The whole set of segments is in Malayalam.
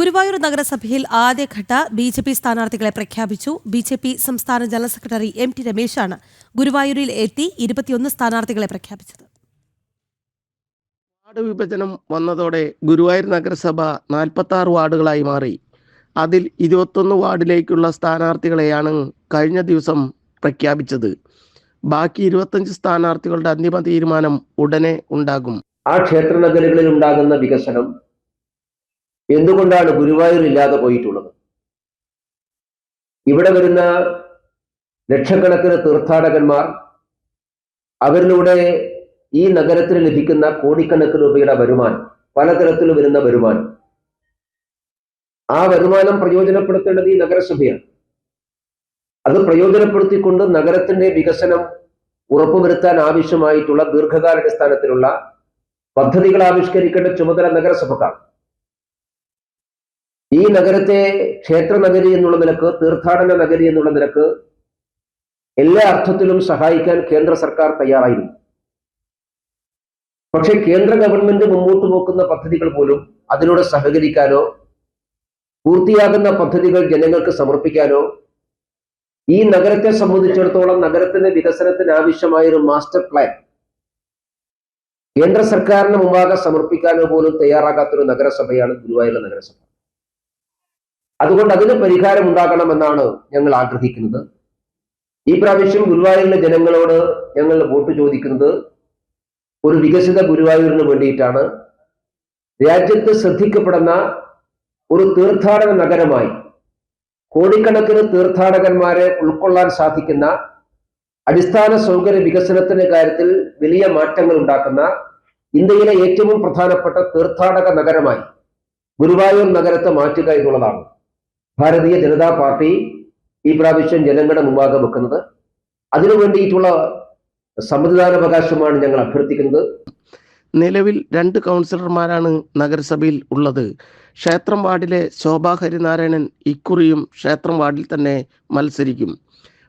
ഗുരുവായൂർ നഗരസഭയിൽ ആദ്യഘട്ട ബി ജെ പി സ്ഥാനാർത്ഥികളെ പ്രഖ്യാപിച്ചു. ബി ജെ പി സംസ്ഥാന ജനറൽ സെക്രട്ടറി എം ടി രമേശാണ് ഗുരുവായൂരിൽ എത്തി ഇരുപത്തിയൊന്ന് സ്ഥാനാർത്ഥികളെ പ്രഖ്യാപിച്ചത്. വാർഡ് വിഭജനം വന്നതോടെ ഗുരുവായൂർ നഗരസഭ നാൽപ്പത്തി ആറ് വാർഡുകളായി മാറി. അതിൽ ഇരുപത്തൊന്ന് വാർഡിലേക്കുള്ള സ്ഥാനാർത്ഥികളെയാണ് കഴിഞ്ഞ ദിവസം പ്രഖ്യാപിച്ചത്. ബാക്കി ഇരുപത്തഞ്ച് സ്ഥാനാർത്ഥികളുടെ അന്തിമ തീരുമാനം ഉടനെ ഉണ്ടാകും. ആ ക്ഷേത്ര നഗരങ്ങളിൽ ഉണ്ടാകുന്ന വികസനം എന്തുകൊണ്ടാണ് ഗുരുവായൂർ ഇല്ലാതെ പോയിട്ടുള്ളത്? ഇവിടെ വരുന്ന ലക്ഷക്കണക്കിന് തീർത്ഥാടകന്മാർ അവരിലൂടെ ഈ നഗരത്തിന് ലഭിക്കുന്ന കോടിക്കണക്കിന് രൂപയുടെ വരുമാനം പലതരത്തിൽ വരുന്ന വരുമാനം. ആ വരുമാനം പ്രയോജനപ്പെടുത്തേണ്ടത് ഈ നഗരസഭയാണ്. അത് പ്രയോജനപ്പെടുത്തിക്കൊണ്ട് നഗരത്തിന്റെ വികസനം ഉറപ്പുവരുത്താൻ ആവശ്യമായിട്ടുള്ള ദീർഘകാലാടിസ്ഥാനത്തിലുള്ള പദ്ധതികൾ ആവിഷ്കരിക്കേണ്ട ചുമതല നഗരസഭക്കാണ്. ഈ നഗരത്തെ ക്ഷേത്ര നഗരി എന്നുള്ള നിലയ്ക്ക് തീർത്ഥാടന നഗരി എന്നുള്ള നിലയ്ക്ക് എല്ലാ അർത്ഥത്തിലും സഹായിക്കാൻ കേന്ദ്ര സർക്കാർ തയ്യാറായിരുന്നു. പക്ഷെ കേന്ദ്ര ഗവൺമെന്റ് മുമ്പോട്ട് പോക്കുന്ന പദ്ധതികൾ പോലും അതിനോട് സഹകരിക്കാനോ പൂർത്തിയാകുന്ന പദ്ധതികൾ ജനങ്ങൾക്ക് സമർപ്പിക്കാനോ ഈ നഗരത്തെ സംബന്ധിച്ചിടത്തോളം നഗരത്തിന്റെ വികസനത്തിന് ആവശ്യമായ ഒരു മാസ്റ്റർ പ്ലാൻ കേന്ദ്ര സർക്കാരിന് മുമ്പാകെ സമർപ്പിക്കാനോ പോലും തയ്യാറാകാത്തൊരു നഗരസഭയാണ് ഗുരുവായൂർ നഗരസഭ. അതുകൊണ്ട് അതിന് പരിഹാരം ഉണ്ടാക്കണമെന്നാണ് ഞങ്ങൾ ആഗ്രഹിക്കുന്നത്. ഈ പ്രാവശ്യം ഗുരുവായൂരിലെ ജനങ്ങളോട് ഞങ്ങൾ വോട്ട് ചോദിക്കുന്നത് ഒരു വികസിത ഗുരുവായൂരിന് വേണ്ടിയിട്ടാണ്. രാജ്യത്ത് ശ്രദ്ധിക്കപ്പെടുന്ന ഒരു തീർത്ഥാടന നഗരമായി കോടിക്കണക്കിന് തീർത്ഥാടകന്മാരെ ഉൾക്കൊള്ളാൻ സാധിക്കുന്ന അടിസ്ഥാന സൗകര്യ വികസനത്തിന്റെ കാര്യത്തിൽ വലിയ മാറ്റങ്ങൾ ഉണ്ടാക്കുന്ന ഇന്ത്യയിലെ ഏറ്റവും പ്രധാനപ്പെട്ട തീർത്ഥാടക നഗരമായി ഗുരുവായൂർ നഗരത്തെ മാറ്റുക എന്നുള്ളതാണ്. ഭാരതീയ ജനതാ പാർട്ടി ഈ പ്രാവശ്യം ജനങ്ങളുടെ മുമ്പാകെ വെക്കുന്നത്. അതിനു വേണ്ടിയിട്ടുള്ള സമ്മതിദാനാവകാശമാണ് ഞങ്ങൾ അഭ്യർത്ഥിക്കുന്നത്. നിലവിൽ രണ്ട് കൗൺസിലർമാരാണ് നഗരസഭയിൽ ഉള്ളത്. ക്ഷേത്രം വാർഡിലെ ശോഭാ ഹരിനാരായണൻ ഇക്കുറിയും ക്ഷേത്രം വാർഡിൽ തന്നെ മത്സരിക്കും.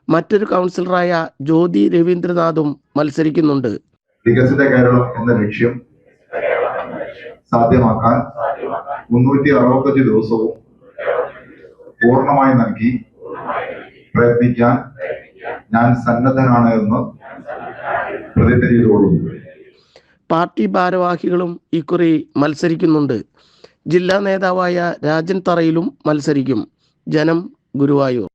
മറ്റൊരു കൗൺസിലറായ ജ്യോതി രവീന്ദ്രനാഥും മത്സരിക്കുന്നുണ്ട്. വികസിത കേരളം എന്ന ലക്ഷ്യം സാധ്യമാക്കാൻ മുന്നൂറ്റി അറുപത്തഞ്ച് ദിവസവും പൂർണമായി നൽകി പ്രയത്നിക്കാൻ ഞാൻ സന്നദ്ധനാണ് എന്ന് പ്രതിജ്ഞ ചെയ്തുകൊള്ളുന്നു പാർട്ടി ഭാരവാഹികളും ഇക്കുറി മത്സരിക്കുന്നുണ്ട്. ജില്ലാ നേതാവായ രാജൻ തറയിലും മത്സരിക്കും. ജനം ഗുരുവായൂർ.